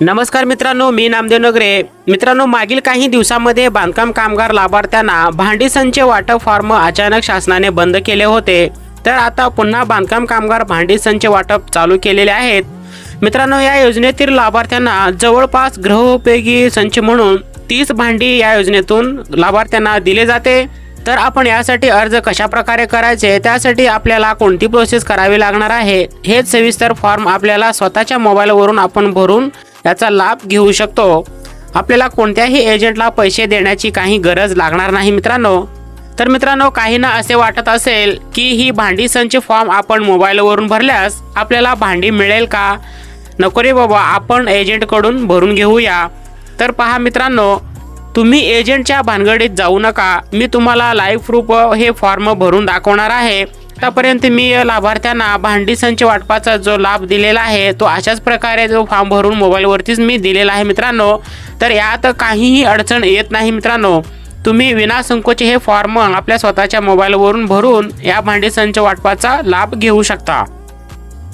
नमस्कार मित्रांनो मी नामदेव नगरे. मित्रांनो मागील काही दिवसांमध्ये बांधकाम कामगार लाभार्थ्यांना भांडी संचे वाटप फॉर्म अचानक शासनाने बंद केले होते. तर आता पुन्हा बांधकाम कामगार भांडी संच वाटप चालू केलेले आहेत. मित्रांनो या योजनेतील लाभार्थ्यांना जवळपास गृहोपयोगी संच म्हणून तीस भांडी या योजनेतून लाभार्थ्यांना दिले जाते. तर आपण यासाठी अर्ज कशा प्रकारे करायचे? त्यासाठी आपल्याला कोणती प्रोसेस करावी लागणार आहे? हेच सविस्तर फॉर्म आपल्याला स्वतःच्या मोबाईलवरून आपण भरून याचा लाभ घेऊ शकतो. आपल्याला कोणत्याही एजंटला पैसे देण्याची काही गरज लागणार नाही मित्रांनो. तर मित्रांनो काहींना असे वाटत असेल की ही भांडी संच फॉर्म आपण मोबाईलवरून भरल्यास आपल्याला भांडी मिळेल का? नको रे बाबा आपण एजंटकडून भरून घेऊया. तर पहा मित्रांनो तुम्ही एजंटच्या भानगडीत जाऊ नका. मी तुम्हाला लाईव्ह प्रूफ हे फॉर्म भरून दाखवणार आहे. आतापर्यंत मी लाभार्थ्यांना भांडी संच वाटपाचा जो लाभ दिलेला आहे तो अशाच प्रकारे जो फॉर्म भरून मोबाईलवरतीच मी दिलेला आहे मित्रांनो. तर यात काहीही अडचण येत नाही मित्रांनो. तुम्ही विनासंकोच हे फॉर्म आपल्या स्वतःच्या मोबाईलवरून भरून या भांडी संच वाटपाचा लाभ घेऊ शकता.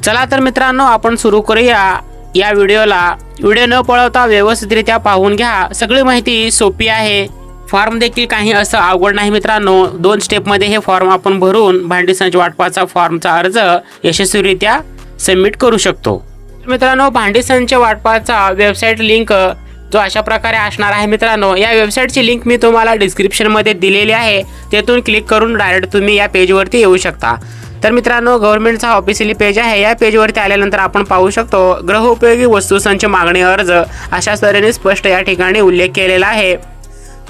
चला तर मित्रांनो आपण सुरू करूया या व्हिडिओला. व्हिडिओ न पळवता व्यवस्थितरित्या पाहून घ्या. सगळी माहिती सोपी आहे. फॉर्म देखील काही असं अवघड नाही मित्रांनो. दोन स्टेपमध्ये हे फॉर्म आपण भरून भांडी संच वाटपाचा फॉर्मचा अर्ज यशस्वीरित्या सबमिट करू शकतो. मित्रांनो भांडी संच वाटपाचा वेबसाईट लिंक जो अशा प्रकारे असणार आहे मित्रांनो या वेबसाईटची लिंक मी तुम्हाला डिस्क्रिप्शनमध्ये दिलेली आहे. तेथून क्लिक करून डायरेक्ट तुम्ही या पेजवरती येऊ शकता. तर मित्रांनो गव्हर्नमेंटचा ऑफिशियली पेज आहे. या पेजवरती आल्यानंतर आपण पाहू शकतो गृहोपयोगी वस्तू संच मागणी अर्ज अशा तऱ्हेने स्पष्ट या ठिकाणी उल्लेख केलेला आहे.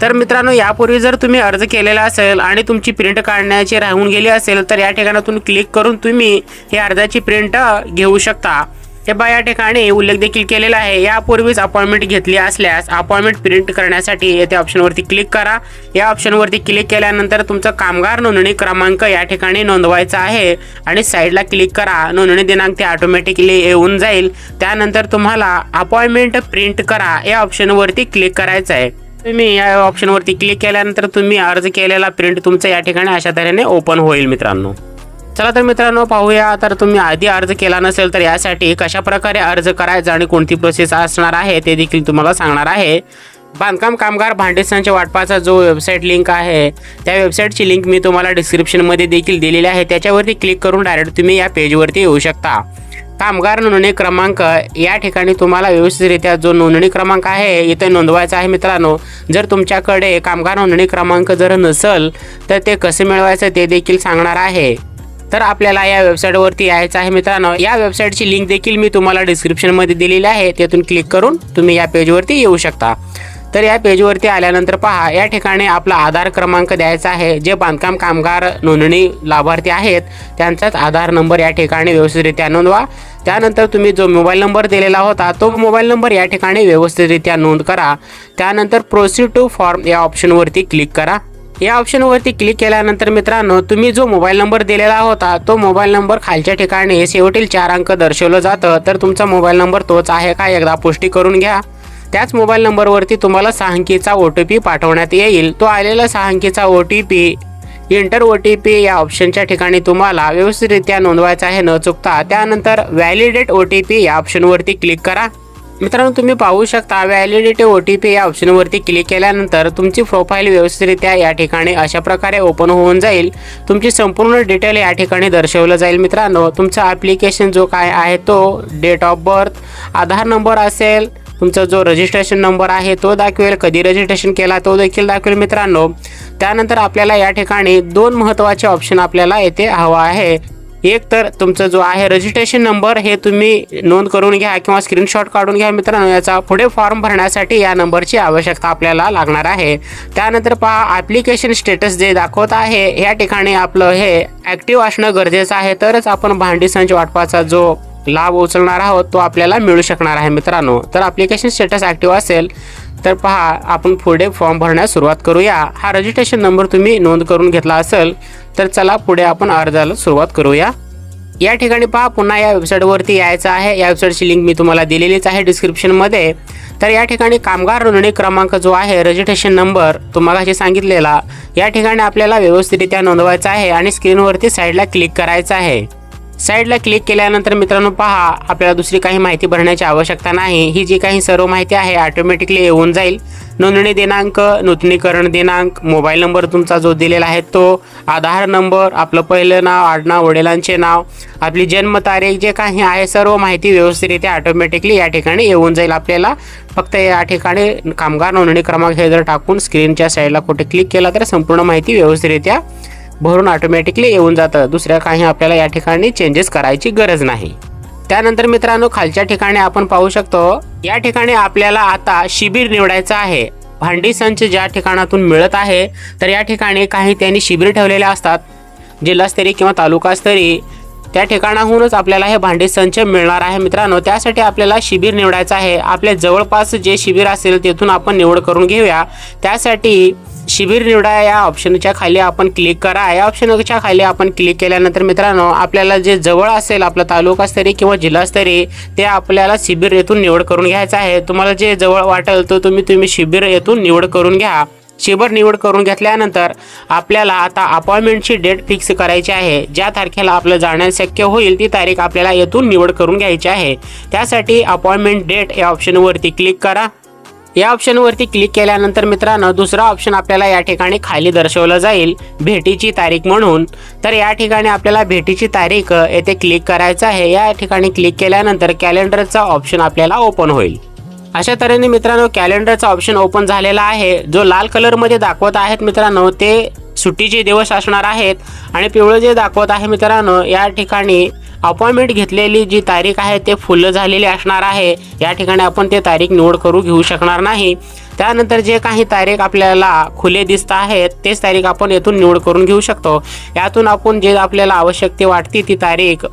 तर मित्रांनो यापूर्वी जर तुम्ही अर्ज केलेला असेल आणि तुमची प्रिंट काढण्याची राहून गेली असेल तर या ठिकाणातून क्लिक करून तुम्ही हे अर्जाची प्रिंट घेऊ शकता. हे बा या ठिकाणी उल्लेख देखील केलेला आहे. यापूर्वीच अपॉइंटमेंट घेतली असल्यास अपॉइंटमेंट प्रिंट करण्यासाठी येथे ऑप्शनवरती क्लिक करा. या ऑप्शनवरती क्लिक केल्यानंतर तुमचं कामगार नोंदणी क्रमांक या ठिकाणी नोंदवायचा आहे आणि साईडला क्लिक करा. नोंदणी दिनांक ते ऑटोमॅटिकली येऊन जाईल. त्यानंतर तुम्हाला अपॉइंटमेंट प्रिंट करा. या ऑप्शनवरती क्लिक करायचं आहे तुम्ही या ऑप्शनवरती क्लिक केल्यानंतर तुम्ही अर्ज केलेला प्रिंट तुमचा या ठिकाणी अशा तऱ्हेने ओपन होईल मित्रांनो. चला तर मित्रांनो पाहूया. तर तुम्ही आधी अर्ज केला नसेल तर यासाठी कशा प्रकारे अर्ज करायचा आणि कोणती प्रोसेस असणार आहे ते देखील तुम्हाला सांगणार आहे. बांधकाम कामगार भांडेसांच्या वाटपाचा जो वेबसाईट लिंक आहे त्या वेबसाईटची लिंक मी तुम्हाला डिस्क्रिप्शनमध्ये देखील दिलेली आहे. त्याच्यावरती क्लिक करून डायरेक्ट तुम्ही या पेजवरती येऊ शकता. कामगार नोंदणी क्रमांक या ठिकाणी तुम्हाला व्यवस्थितरित्या जो नोंदणी क्रमांक आहे इथे नोंदवायचा आहे मित्रांनो. जर तुमच्याकडे कामगार नोंदणी क्रमांक जर नसेल तर ते कसे मिळवायचं ते देखील सांगणार आहे. तर आपल्याला या वेबसाईटवरती यायचं आहे मित्रांनो. या वेबसाईटची लिंक देखील मी तुम्हाला डिस्क्रिप्शनमध्ये दिलेली आहे. तेथून क्लिक करून तुम्ही या पेजवरती येऊ शकता. तर या पेजवरती आल्यानंतर पहा या ठिकाणी आपला आधार क्रमांक द्यायचा आहे. जे बांधकाम कामगार नोंदणी लाभार्थी आहेत त्यांचाच आधार नंबर या ठिकाणी व्यवस्थितरित्या नोंदवा. त्यानंतर तुम्ही जो मोबाईल नंबर दिलेला होता तो मोबाईल नंबर या ठिकाणी व्यवस्थितरित्या नोंद करा. त्यानंतर प्रोसीड टू फॉर्म या ऑप्शनवरती क्लिक करा. या ऑप्शनवरती क्लिक केल्यानंतर मित्रांनो तुम्ही जो मोबाईल नंबर दिलेला होता तो मोबाईल नंबर खालच्या ठिकाणी शेवटील चार अंक दर्शवलं जातं. तर तुमचा मोबाईल नंबर तोच आहे का? एकदा पुष्टी करून घ्या. त्याच मोबाईल नंबरवरती तुम्हाला सहा अंकीचा ओ टी पी पाठवण्यात येईल. तो आलेला सहा अंकीचा O T P enter O T P या ऑप्शनच्या ठिकाणी तुम्हाला व्यवस्थितरित्या नोंदवायचा आहे. न चुकता त्यानंतर व्हॅलिडेट ओ टी पी या ऑप्शनवरती क्लिक करा. मित्रांनो तुम्ही पाहू शकता व्हॅलिडिटी ओ टी पी या ऑप्शनवरती क्लिक केल्यानंतर तुमची प्रोफाईल व्यवस्थितरित्या या ठिकाणी अशा प्रकारे ओपन होऊन जाईल. तुमची संपूर्ण डिटेल या ठिकाणी दर्शवलं जाईल. मित्रांनो तुमचा ॲप्लिकेशन जो काय आहे तो date of birth Aadhaar number असेल तुमचा जो रजिस्ट्रेशन नंबर आहे तो दाखवेल. कधी रजिस्ट्रेशन केला तो देखील दाखवेल मित्रांनो. त्यानंतर आपल्याला या ठिकाणी दोन महत्त्वाचे ऑप्शन आपल्याला येथे हवा आहे. एक तर तुमचा जो आहे रजिस्ट्रेशन नंबर हे तुम्ही नोंद करून घ्या किंवा स्क्रीनशॉट काढून घ्या मित्रांनो. याचा पुढे फॉर्म भरण्यासाठी या नंबरची आवश्यकता आपल्याला लागणार आहे. त्यानंतर पहा ॲप्लिकेशन स्टेटस जे दाखवत आहे या ठिकाणी आपलं हे ॲक्टिव्ह असणं गरजेचं आहे. तरच आपण भांडी संच वाटपाचा जो लाभ उचलणार आहोत तो आपल्याला मिळू शकणार आहे मित्रांनो. तर ॲप्लिकेशन स्टेटस ॲक्टिव्ह असेल तर पहा आपण पुढे फॉर्म भरण्यास सुरुवात करूया. हा रजिस्ट्रेशन नंबर तुम्ही नोंद करून घेतला असेल तर चला पुढे आपण अर्जाला सुरुवात करूया. या ठिकाणी पहा पुन्हा या वेबसाईटवरती यायचं आहे. या वेबसाईटची लिंक मी तुम्हाला दिलेलीच आहे डिस्क्रिप्शनमध्ये तर या ठिकाणी कामगार नोंदणी क्रमांक जो आहे रजिस्ट्रेशन नंबर तुम्हाला सांगितलेला. या ठिकाणी आपल्याला व्यवस्थितरित्या नोंदवायचा आहे आणि स्क्रीनवरती साईडला क्लिक करायचं आहे. साईडला क्लिक केल्यानंतर मित्रांनो पहा आपल्याला दुसरी काही माहिती भरण्याची आवश्यकता नाही. ही जी काही सर्व माहिती आहे ऑटोमॅटिकली येऊन जाईल. नोंदणी दिनांक नूतनीकरण दिनांक मोबाईल नंबर तुमचा जो दिलेला आहे तो आधार नंबर आपलं पहिलं नाव आडनाव वडिलांचे नाव आपली जन्मतारीख जे काही आहे सर्व माहिती व्यवस्थितरित्या ऑटोमॅटिकली या ठिकाणी येऊन जाईल. आपल्याला फक्त या ठिकाणी कामगार नोंदणी क्रमांक हे जर टाकून स्क्रीनच्या साईडला कुठे क्लिक केला तर संपूर्ण माहिती व्यवस्थितरित्या भरून ऑटोमॅटिकली येऊन जातं. दुसऱ्या काही आपल्याला या ठिकाणी चेंजेस करायची गरज नाही. त्यानंतर मित्रांनो खालच्या ठिकाणी आपण पाहू शकतो या ठिकाणी आपल्याला आता शिबिर निवडायचं आहे. भांडी संच ज्या ठिकाणातून मिळत आहे तर या ठिकाणी काही त्यांनी शिबिर ठेवलेले असतात. जिल्हास्तरीय किंवा तालुकास्तरीय त्या ठिकाणाहूनच आपल्याला हे भांडी संच मिळणार आहे मित्रांनो. त्यासाठी आपल्याला शिबिर निवडायचं आहे. आपल्या जवळपास जे शिबिर असेल तेथून आपण निवड करून घेऊया. त्यासाठी शिबिर निवडा या ऑप्शनच्या खाली आपण क्लिक करा. या ऑप्शनच्या खाली आपण क्लिक केल्यानंतर मित्रांनो आपल्याला जे जवळ असेल आपलं तालुकास्तरीय किंवा जिल्हास्तरीय ते आपल्याला शिबिर येथून निवड करून घ्यायचं आहे. तुम्हाला जे जवळ वाटेल तो तुम्ही तुम्ही शिबिर येथून निवड करून घ्या. शिबिर निवड करून घेतल्यानंतर आपल्याला आता अपॉइंटमेंटची डेट फिक्स करायची आहे. ज्या तारखेला आपलं जाण्यास शक्य होईल ती तारीख आपल्याला येथून निवड करून घ्यायची आहे. त्यासाठी अपॉइंटमेंट डेट या ऑप्शनवरती क्लिक करा. या ऑप्शनवरती क्लिक केल्यानंतर मित्रांनो दुसरा ऑप्शन आपल्याला या ठिकाणी खाली दर्शवलं जाईल भेटीची तारीख म्हणून. तर या ठिकाणी आपल्याला भेटीची तारीख येथे क्लिक करायचं आहे. या ठिकाणी क्लिक केल्यानंतर कॅलेंडरचा ऑप्शन आपल्याला ओपन होईल. अशा तऱ्हेने मित्रांनो कॅलेंडरचा ऑप्शन ओपन झालेला आहे. जो लाल कलरमध्ये दाखवत आहेत मित्रांनो ते सुट्टीचे दिवस असणार आहेत. आणि पिवळं जे दाखवत आहे मित्रांनो या ठिकाणी अपॉइंटमेंट घेतलेली जी तारीख आहे ते फुल झालेली असणार आहे. या ठिकाणी आपण ते तारीख निवड करू घेऊ शकणार नाही. त्यानंतर जे काही तारीख आपल्याला खुले दिसत आहेत तेच तारीख आपण येथून निवड करून घेऊ शकतो. यातून आपण जे आपल्याला आवश्यक ती वाटते ती तारीख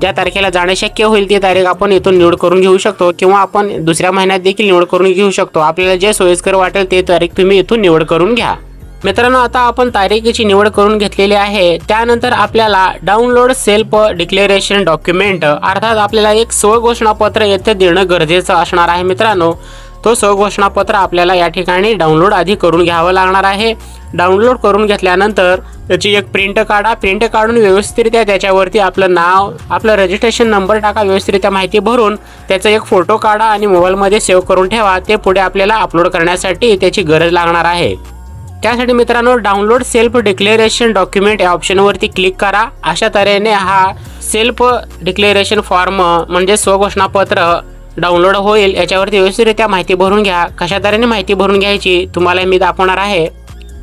ज्या तारखेला जाणे शक्य होईल ती तारीख आपण इथून निवड करून घेऊ शकतो किंवा आपण दुसऱ्या महिन्यात देखील निवड करून घेऊ शकतो. आपल्याला जे सोयीस्कर वाटेल ते तारीख तुम्ही इथून निवड करून घ्या. मित्रांनो आता आपण तारखेची निवड करून घेतलेली आहे. त्यानंतर आपल्याला डाउनलोड सेल्फ डिक्लेरेशन डॉक्युमेंट अर्थात आपल्याला एक स्वघोषणापत्र येथे देणं गरजेचं असणार आहे मित्रांनो. तो स्वघोषणापत्र आपल्याला या ठिकाणी डाउनलोड आधी करून घ्यावं लागणार आहे. डाउनलोड करून घेतल्यानंतर त्याची एक प्रिंट काढा. प्रिंट काढून व्यवस्थितरित्या त्याच्यावरती आपलं नाव आपलं रजिस्ट्रेशन नंबर टाका व्यवस्थितरित्या माहिती भरून त्याचा एक फोटो काढा आणि मोबाईलमध्ये सेव्ह करून ठेवा. ते पुढे आपल्याला अपलोड करण्यासाठी त्याची गरज लागणार आहे. त्यासाठी मित्रांनो डाउनलोड सेल्फ डिक्लेरेशन डॉक्युमेंट या ऑप्शनवरती क्लिक करा. अशा तऱ्हेने हा सेल्फ डिक्लेरेशन फॉर्म म्हणजे स्वघोषणापत्र डाउनलोड होईल. याच्यावरती व्यवस्थितरित्या माहिती भरून घ्या. कशा तऱ्हेने माहिती भरून घ्यायची तुम्हाला मी दाखवणार आहे.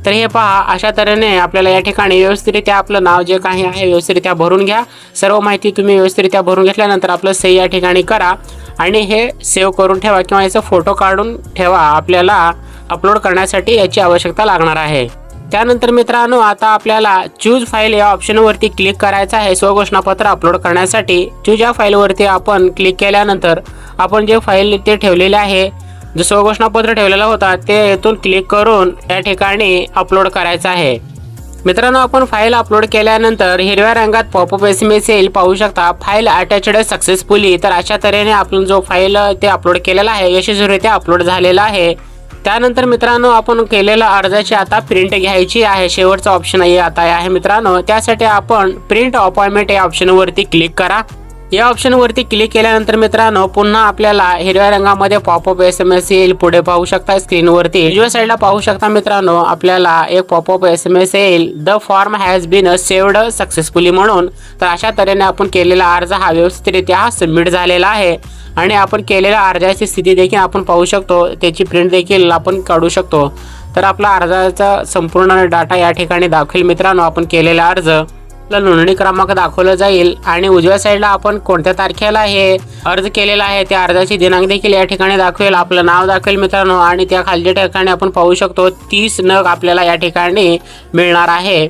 तर हे पहा अशा तऱ्हेने आपल्याला या ठिकाणी व्यवस्थितरित्या आपलं नाव जे काही आहे व्यवस्थितरित्या भरून घ्या. सर्व माहिती तुम्ही व्यवस्थितरित्या भरून घेतल्यानंतर आपलं सही या ठिकाणी करा. आणि हे सेव्ह करून ठेवा किंवा याचा फोटो काढून ठेवा. आपल्याला अपलोड करण्यासाठी याची आवश्यकता लागणार आहे. त्यानंतर मित्रांनो आता आपल्याला चूज फाईल या ऑप्शनवरती क्लिक करायचं आहे. स्वघोषणापत्र अपलोड करण्यासाठी चूज या फाईलवरती आपण क्लिक केल्यानंतर आपण जे फाईल ते ठेवलेले आहे जो स्वघोषणापत्र ठेवलेला होता ते येथून क्लिक करून या ठिकाणी अपलोड करायचं आहे. मित्रांनो आपण फाईल अपलोड केल्यानंतर हिरव्या रंगात पॉपअप एस एम एस येईल. पाहू शकता फाईल अटॅचड सक्सेसफुली तर अशा तऱ्हेने आपण जो फाईल ते अपलोड केलेला आहे यशस्वीरित्या अपलोड झालेला आहे. त्यानंतर मित्रांनो आपण केलेल्या अर्जाची आता प्रिंट घ्यायची आहे. शेवटचा ऑप्शन आहे आता आहे मित्रांनो. त्यासाठी आपण प्रिंट अपॉइंटमेंट या ऑप्शनवरती क्लिक करा. या ऑप्शनवरती क्लिक केल्यानंतर मित्रांनो पुन्हा आपल्याला हिरव्या रंगामध्ये पॉपअप एस एम एस येईल. पुढे पाहू शकता स्क्रीनवरती उजव्या साईडला पाहू शकता मित्रांनो आपल्याला एक पॉपअप एस एम एस येईल. The form has been saved successfully म्हणून. तर अशा तऱ्हेने आपण केलेला अर्ज हा व्यवस्थितरित्या हा सबमिट झालेला आहे. आणि आपण केलेल्या अर्जाची स्थिती देखील आपण पाहू शकतो. त्याची प्रिंट देखील आपण काढू शकतो. तर आपला अर्जाचा संपूर्ण डाटा या ठिकाणी दाखवेल मित्रांनो आपण केलेला अर्ज. आपला नोंदणी क्रमांक दाखवला जाईल आणि उजव्या साईडला आपण कोणत्या तारखेला हे अर्ज केलेला आहे त्या अर्जाची दिनांक देखील या ठिकाणी दाखवेल. आपलं नाव दाखवेल मित्रांनो आणि त्या खालच्या ठिकाणी आपण पाहू शकतो तीस नग आपल्याला या ठिकाणी मिळणार आहे.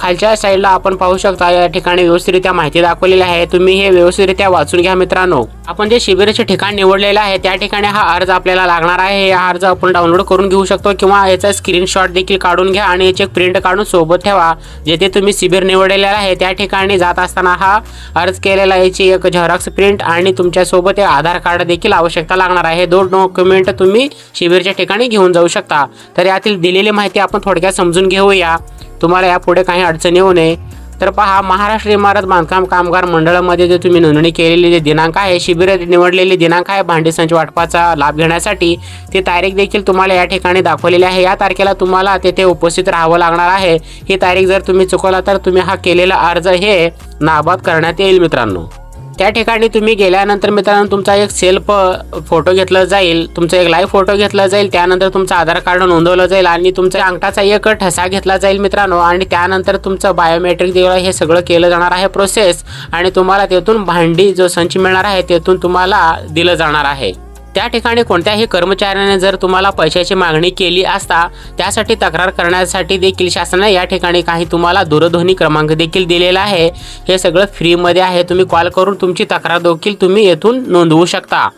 खालच्या साईडला आपण पाहू शकता या ठिकाणी व्यवस्थितरित्या माहिती दाखवलेली आहे. तुम्ही हे व्यवस्थितरित्या वाचून घ्या मित्रांनो. आपण जे शिबिराचे ठिकाण निवडलेलं आहे त्या ठिकाणी हा अर्ज आपल्याला लागणार आहे. हा अर्ज आपण डाउनलोड करून घेऊ शकतो किंवा याचा स्क्रीनशॉट देखील काढून घ्या आणि याचे एक प्रिंट काढून सोबत ठेवा. जेथे तुम्ही शिबिर निवडलेलं आहे त्या ठिकाणी जात असताना हा अर्ज केलेला याची एक झेरॉक्स प्रिंट आणि तुमच्यासोबत एक आधार कार्ड देखील आवश्यकता लागणार आहे. दोन डॉक्युमेंट तुम्ही शिबिरच्या ठिकाणी घेऊन जाऊ शकता. तर यातील दिलेली माहिती आपण थोडक्यात समजून घेऊया. तुम्हाला यापुढे काही अडचणी येऊ नये. तर पहा महाराष्ट्र इमारत बांधकाम कामगार मंडळामध्ये जे तुम्ही नोंदणी केलेली जे दिनांक आहे शिबिर निवडलेली दिनांक आहे भांडी संच वाटपाचा लाभ घेण्यासाठी ती तारीख देखील तुम्हाला या ठिकाणी दाखवलेली आहे. या तारखेला तुम्हाला तेथे उपस्थित राहावं लागणार आहे. ही तारीख जर तुम्ही चुकवला तर तुम्ही हा केलेला अर्ज हे नाबाद करण्यात येईल मित्रांनो. त्या ठिकाणी तुम्ही गेल्यानंतर मित्रांनो तुमचा एक सेल्फ फोटो घेतला जाईल तुमचा एक लाईव्ह फोटो घेतला जाईल त्यानंतर तुमचं आधार कार्ड नोंदवलं जाईल आणि तुमच्या अंगठाचा एक ठसा घेतला जाईल मित्रांनो आणि त्यानंतर तुमचं बायोमेट्रिक दिलं हे सगळं केलं जाणार आहे प्रोसेस आणि तुम्हाला तेथून भांडी जो संच मिळणार आहे तेथून तुम्हाला दिलं जाणार आहे. त्या ठिकाणी कोणत्याही कर्मचाऱ्याने जर तुम्हाला पैशाची मागणी केली असता त्यासाठी तक्रार करण्यासाठी देखील शासनाने या ठिकाणी काही तुम्हाला दूरध्वनी क्रमांक देखील दिलेला आहे. हे सगळं फ्रीमध्ये आहे. तुम्ही कॉल करून तुमची तक्रार देखील तुम्ही येथून नोंदवू शकता.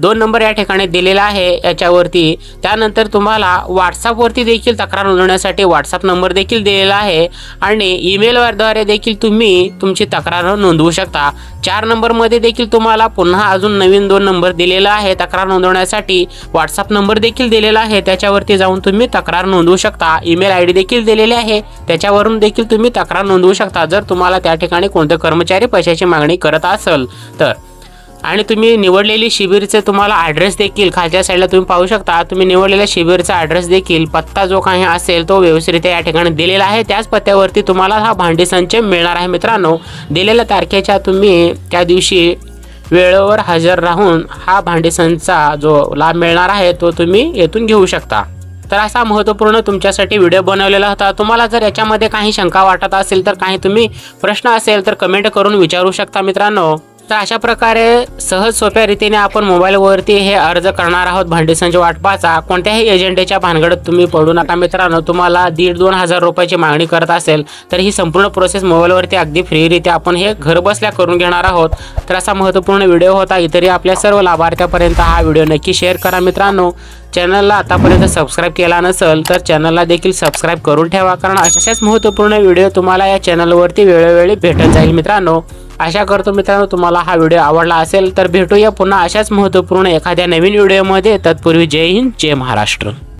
दोन नंबर या ठिकाणी दिलेला आहे याच्यावरती. त्यानंतर तुम्हाला व्हॉट्सअपवरती देखील तक्रार नोंदवण्यासाठी व्हॉट्सअप नंबर देखील दिलेला आहे आणि ईमेलद्वारे देखील तुम्ही तुमची तक्रार नोंदवू शकता. चार नंबरमध्ये देखील तुम्हाला पुन्हा अजून नवीन दोन नंबर दिलेला आहे. तक्रार नोंदवण्यासाठी व्हॉट्सअप नंबर देखील दिलेला आहे. त्याच्यावरती जाऊन तुम्ही तक्रार नोंदवू शकता. ईमेल आय डी देखील दिलेली आहे. त्याच्यावरून देखील तुम्ही तक्रार नोंदवू शकता जर तुम्हाला त्या ठिकाणी कोणते कर्मचारी पैशाची मागणी करत असेल तर. आणि तुम्ही निवडलेली शिबिरचे तुम्हाला ॲड्रेस देखील खालच्या साईडला तुम्ही पाहू शकता. तुम्ही निवडलेल्या शिबिरचा ॲड्रेस देखील पत्ता जो काही असेल तो व्यवस्थितरित्या या ठिकाणी दिलेला आहे. त्याच पत्त्यावरती तुम्हाला हा भांडी संच मिळणार आहे मित्रांनो. दिलेल्या तारखेच्या तुम्ही त्या दिवशी वेळेवर हजर राहून हा भांडी जो लाभ मिळणार आहे तो तुम्ही येथून घेऊ शकता. तर असा महत्त्वपूर्ण तुमच्यासाठी व्हिडिओ बनवलेला होता. तुम्हाला जर याच्यामध्ये काही शंका वाटत असेल तर काही तुम्ही प्रश्न असेल तर कमेंट करून विचारू शकता मित्रांनो. तर अशा प्रकारे सहज सोप्या रीतीने आपण मोबाईलवरती हे अर्ज करणार आहोत भांडी वाटपाचा. कोणत्याही एजंटेच्या भानगडत तुम्ही पडू नका मित्रांनो. तुम्हाला दीड दोन हजार रुपयाची मागणी करत असेल तर ही संपूर्ण प्रोसेस मोबाईलवरती अगदी फ्रीरित्या आपण हे घरबसल्या करून घेणार आहोत. तर असा महत्त्वपूर्ण व्हिडिओ होता इतरही आपल्या सर्व लाभार्थ्यापर्यंत हा व्हिडिओ नक्की शेअर करा मित्रांनो. चॅनलला आतापर्यंत सबस्क्राईब केला नसेल तर चॅनलला देखील सबस्क्राईब करून ठेवा कारण अशाच महत्त्वपूर्ण व्हिडिओ तुम्हाला या चॅनलवरती वेळोवेळी भेटत जाईल मित्रांनो. आशा करतो मित्रांनो तुम्हाला हा व्हिडिओ आवडला असेल तर भेटूया पुन्हा अशाच महत्त्वपूर्ण एखाद्या नवीन व्हिडिओमध्ये. तत्पूर्वी जय हिंद जय महाराष्ट्र.